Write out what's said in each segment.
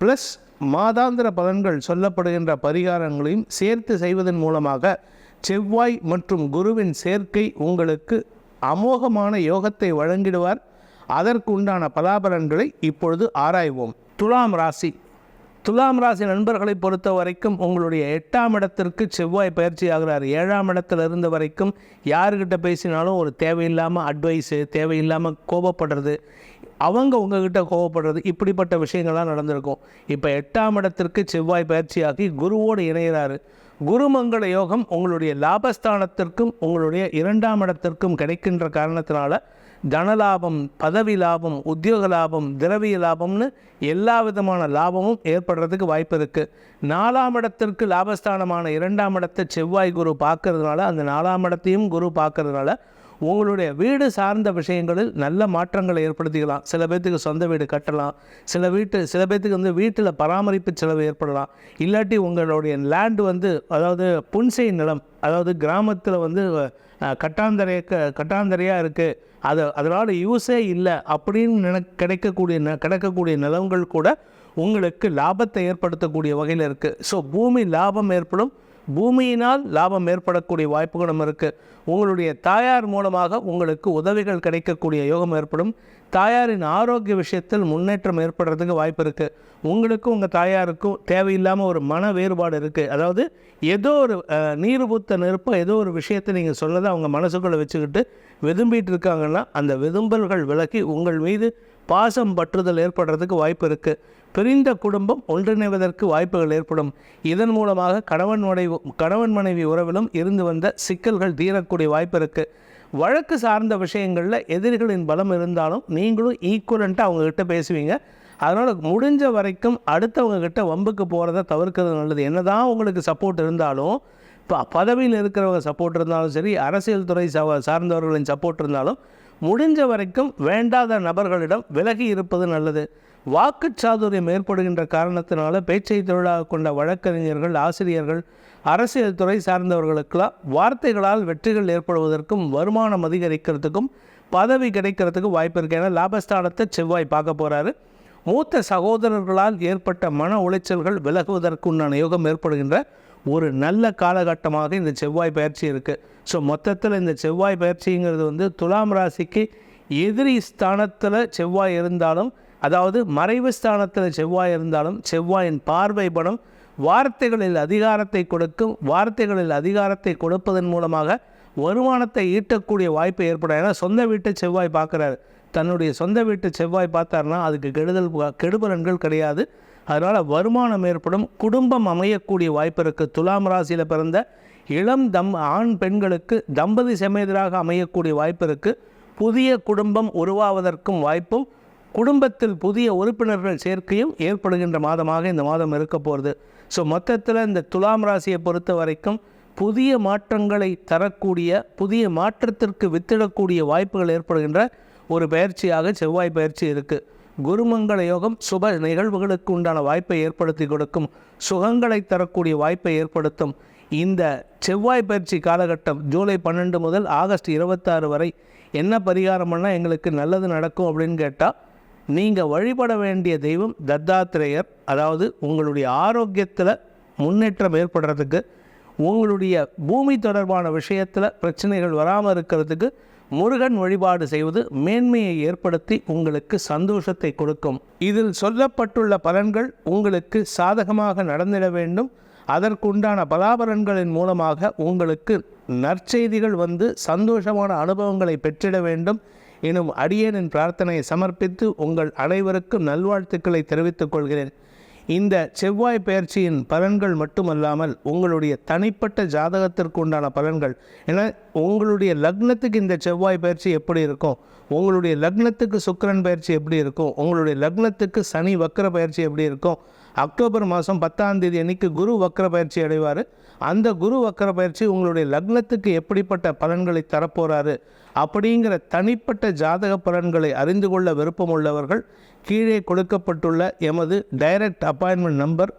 Plus மாதாந்திர பலன்கள் சொல்லப்படுகின்ற பரிகாரங்களையும் சேர்த்து செய்வதன் மூலமாக செவ்வாய் மற்றும் குருவின் சேர்க்கை உங்களுக்கு அமோகமான யோகத்தை வழங்கிடுவார். அதற்கு உண்டான பலாபலன்களை இப்பொழுது ஆராய்வோம். துலாம் ராசி. துலாம் ராசி நண்பர்களை பொறுத்த வரைக்கும் உங்களுடைய எட்டாம் இடத்திற்கு செவ்வாய் பயிற்சி ஆகிறார். ஏழாம் இடத்துல இருந்த வரைக்கும் யாருக்கிட்ட பேசினாலும் ஒரு தேவையில்லாமல் அட்வைஸு தேவையில்லாமல் கோபப்படுறது. அவங்க உங்ககிட்ட கோவப்படுறது இப்படிப்பட்ட விஷயங்கள்லாம் நடந்திருக்கும். இப்போ எட்டாம் இடத்திற்கு செவ்வாய் பயிற்சியாகி குருவோடு இணைகிறாரு குருமங்கள யோகம் உங்களுடைய லாபஸ்தானத்திற்கும் உங்களுடைய இரண்டாம் இடத்திற்கும் கிடைக்கின்ற காரணத்தினால தனலாபம் பதவி லாபம் உத்தியோக லாபம் திரவிய லாபம்னு எல்லா விதமான லாபமும் ஏற்படுறதுக்கு வாய்ப்பு இருக்குது நாலாம் இடத்திற்கு லாபஸ்தானமான இரண்டாம் இடத்தை செவ்வாய் குரு பார்க்கறதுனால அந்த நாலாம் இடத்தையும் குரு பார்க்கறதுனால உங்களுடைய வீடு சார்ந்த விஷயங்களில் நல்ல மாற்றங்களை ஏற்படுத்திக்கலாம். சில பேர்த்துக்கு சொந்த வீடு கட்டலாம். சில வீட்டு சில பேர்த்துக்கு வந்து வீட்டில் பராமரிப்பு செலவு ஏற்படலாம். இல்லாட்டி உங்களுடைய லேண்டு வந்து அதாவது புன்சை நிலம் அதாவது கிராமத்தில் வந்து கட்டாந்தரைய க- கட்டாந்தரையாக இருக்குது அது அதனால் யூஸே இல்லை அப்படின்னு நினை கிடைக்கக்கூடிய ந கிடைக்கக்கூடிய நிலங்கள் கூட உங்களுக்கு லாபத்தை ஏற்படுத்தக்கூடிய வகையில் இருக்குது ஸோ பூமி லாபம் ஏற்படும். பூமியினால் லாபம் ஏற்படக்கூடிய வாய்ப்புகளும் இருக்குது உங்களுடைய தாயார் மூலமாக உங்களுக்கு உதவிகள் கிடைக்கக்கூடிய யோகம் ஏற்படும். தாயாரின் ஆரோக்கிய விஷயத்தில் முன்னேற்றம் ஏற்படுறதுக்கு வாய்ப்பு இருக்குது உங்களுக்கும் உங்கள் தாயாருக்கும் தேவையில்லாமல் ஒரு மன வேறுபாடு இருக்குது அதாவது ஏதோ ஒரு நீர் பூத்த நெருப்பம் ஏதோ ஒரு விஷயத்தை நீங்கள் சொல்லதை அவங்க மனசுக்குள்ளே வச்சுக்கிட்டு விதும்பிட்டு இருக்காங்கன்னா அந்த விதும்பல்கள் விலக்கி உங்கள் மீது பாசம் பற்றுதல் ஏற்படுறதுக்கு வாய்ப்பு இருக்குது பிரிந்த குடும்பம் ஒன்றிணைவதற்கு வாய்ப்புகள் ஏற்படும். இதன் மூலமாக கணவன் மனைவி கணவன் மனைவி உறவிலும் இருந்து வந்த சிக்கல்கள் தீரக்கூடிய வாய்ப்பு இருக்குது வழக்கு சார்ந்த விஷயங்களில் எதிரிகளின் பலம் இருந்தாலும் நீங்களும் ஈக்குவலண்ட்டாக அவங்கக்கிட்ட பேசுவீங்க. அதனால் முடிஞ்ச வரைக்கும் அடுத்தவங்க கிட்ட வம்புக்கு போகிறத தவிர்க்கிறது நல்லது. என்னதான் உங்களுக்கு சப்போர்ட் இருந்தாலும் இப்போ பதவியில் இருக்கிறவங்க சப்போர்ட் இருந்தாலும் சரி அரசியல் துறை சா- சார்ந்தவர்களின் சப்போர்ட் இருந்தாலும் முடிஞ்ச வரைக்கும் வேண்டாத நபர்களிடம் விலகி இருப்பது நல்லது. வாக்கு சாதுரியம் ஏற்படுகின்ற காரணத்தினால பேச்சை தொழிலாக கொண்ட வழக்கறிஞர்கள் ஆசிரியர்கள் அரசியல் துறை சார்ந்தவர்களுக்கெல்லாம் வார்த்தைகளால் வெற்றிகள் ஏற்படுவதற்கும் வருமானம் அதிகரிக்கிறதுக்கும் பதவி கிடைக்கிறதுக்கும் வாய்ப்பு இருக்கு. ஏன்னா லாபஸ்தானத்தை செவ்வாய் பார்க்க போகிறாரு மூத்த சகோதரர்களால் ஏற்பட்ட மன உளைச்சல்கள் விலகுவதற்கு உண்டான யோகம் ஏற்படுகின்ற ஒரு நல்ல காலகட்டமாக இந்த செவ்வாய் பயிற்சி இருக்குது ஸோ மொத்தத்தில் இந்த செவ்வாய் பயிற்சிங்கிறது வந்து துலாம் ராசிக்கு எதிரி ஸ்தானத்தில் செவ்வாய் இருந்தாலும் அதாவது மறைவு ஸ்தானத்தில் செவ்வாய் இருந்தாலும் செவ்வாயின் பார்வை படம் வார்த்தைகளில் அதிகாரத்தை கொடுக்கும் வார்த்தைகளில் அதிகாரத்தை கொடுப்பதன் மூலமாக வருமானத்தை ஈட்டக்கூடிய வாய்ப்பு ஏற்படும். ஏன்னா சொந்த வீட்டை செவ்வாய் பார்க்குறாரு. தன்னுடைய சொந்த வீட்டு செவ்வாய் பார்த்தாருன்னா அதுக்கு கெடுதல் கெடுபலன்கள் கிடையாது. அதனால் வருமானம் ஏற்படும் குடும்பம் அமையக்கூடிய வாய்ப்பு இருக்குது துலாம் ராசியில் பிறந்த இளம் தம் ஆண் பெண்களுக்கு தம்பதி சமேதராக அமையக்கூடிய வாய்ப்பு இருக்குது புதிய குடும்பம் உருவாவதற்கும் வாய்ப்பும் குடும்பத்தில் புதிய உறுப்பினர்கள் சேர்க்கையும் ஏற்படுகின்ற மாதமாக இந்த மாதம் இருக்க போகிறது ஸோ மொத்தத்தில் இந்த துலாம் ராசியை பொறுத்த வரைக்கும் புதிய மாற்றங்களை தரக்கூடிய புதிய மாற்றத்திற்கு வித்திடக்கூடிய வாய்ப்புகள் ஏற்படுகின்ற ஒரு பயிற்சியாக செவ்வாய் பயிற்சி இருக்குது குருமங்கள யோகம் சுப நிகழ்வுகளுக்கு உண்டான வாய்ப்பை ஏற்படுத்தி கொடுக்கும். சுகங்களை தரக்கூடிய வாய்ப்பை ஏற்படுத்தும். இந்த செவ்வாய் பயிற்சி காலகட்டம் ஜூலை பன்னெண்டு முதல் ஆகஸ்ட் இருபத்தாறு வரை என்ன பரிகாரம் பண்ணால் எங்களுக்கு நல்லது நடக்கும் அப்படின்னு கேட்டால் நீங்கள் வழிபட வேண்டிய தெய்வம் தத்தாத்திரேயர். அதாவது உங்களுடைய ஆரோக்கியத்தில் முன்னேற்றம் ஏற்படுறதுக்கு உங்களுடைய பூமி தொடர்பான விஷயத்தில் பிரச்சனைகள் வராமல் இருக்கிறதுக்கு முருகன் வழிபாடு செய்வது மேன்மையை ஏற்படுத்தி உங்களுக்கு சந்தோஷத்தை கொடுக்கும். இதில் சொல்லப்பட்டுள்ள பலன்கள் உங்களுக்கு சாதகமாக நடந்திட வேண்டும். அதற்குண்டான பலாபலன்களின் மூலமாக உங்களுக்கு நற்செய்திகள் வந்து சந்தோஷமான அனுபவங்களை பெற்றிட வேண்டும். எனும் அடியேனின் பிரார்த்தனையை சமர்ப்பித்து உங்கள் அனைவருக்கும் நல்வாழ்த்துக்களை தெரிவித்துக் கொள்கிறேன். இந்த செவ்வாய் பயிற்சியின் பலன்கள் மட்டுமல்லாமல் உங்களுடைய தனிப்பட்ட ஜாதகத்திற்கு உண்டான பலன்கள் ஏன்னா உங்களுடைய லக்னத்துக்கு இந்த செவ்வாய் பயிற்சி எப்படி இருக்கும்? உங்களுடைய லக்னத்துக்கு சுக்கரன் பயிற்சி எப்படி இருக்கும்? உங்களுடைய லக்னத்துக்கு சனி வக்கர பயிற்சி எப்படி இருக்கும்? அக்டோபர் மாதம் பத்தாம் தேதி அன்னைக்கு குரு வக்கர பயிற்சி அடைவார். அந்த குரு வக்கர பயிற்சி உங்களுடைய லக்னத்துக்கு எப்படிப்பட்ட பலன்களை தரப்போகிறாரு அப்படிங்கிற தனிப்பட்ட ஜாதக பலன்களை அறிந்து கொள்ள விருப்பம் உள்ளவர்கள் கீழே கொடுக்கப்பட்டுள்ள எமது direct appointment number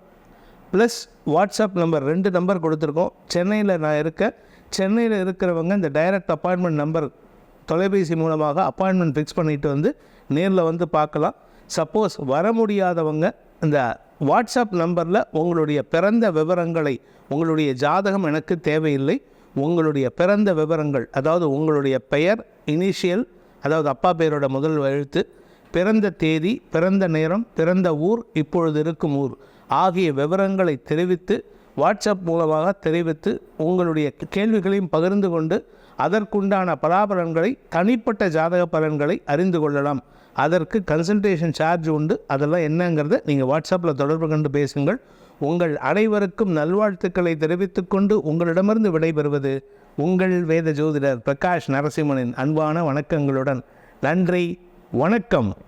plus WhatsApp number ரெண்டு நம்பர் கொடுத்துருக்கோம். சென்னையில் நான் இருக்க சென்னையில் இருக்கிறவங்க இந்த டைரக்ட் அப்பாயின்மெண்ட் நம்பர் தொலைபேசி மூலமாக அப்பாயின்மெண்ட் ஃபிக்ஸ் பண்ணிட்டு வந்து நேரில் வந்து பார்க்கலாம். சப்போஸ் வர முடியாதவங்க இந்த வாட்ஸ்அப் நம்பரில் உங்களுடைய பிறந்த விவரங்களை உங்களுடைய ஜாதகம் எனக்கு தேவையில்லை உங்களுடைய பிறந்த விவரங்கள் அதாவது உங்களுடைய பெயர் இனிஷியல் அதாவது அப்பா பெயரோட முதல் எழுத்து பிறந்த தேதி பிறந்த நேரம் பிறந்த ஊர் இப்பொழுது இருக்கும் ஊர் ஆகிய விவரங்களை தெரிவித்து வாட்ஸ்அப் மூலமாக தெரிவித்து உங்களுடைய கேள்விகளையும் பகிர்ந்து கொண்டு அதற்குண்டான பலாபலன்களை தனிப்பட்ட ஜாதக பலன்களை அறிந்து கொள்ளலாம். அதற்கு கன்சல்டேஷன் சார்ஜ் உண்டு. அதெல்லாம் என்னங்கிறத நீங்கள் வாட்ஸ்அப்பில் தொடர்பு கொண்டு பேசுங்கள். உங்கள் அனைவருக்கும் நல்வாழ்த்துக்களை தெரிவித்துக்கொண்டு உங்களிடமிருந்து விடைபெறுவது உங்கள் வேத ஜோதிடர் பிரகாஷ் நரசிம்மனின் அன்பான வணக்கங்களுடன். நன்றி. வணக்கம்.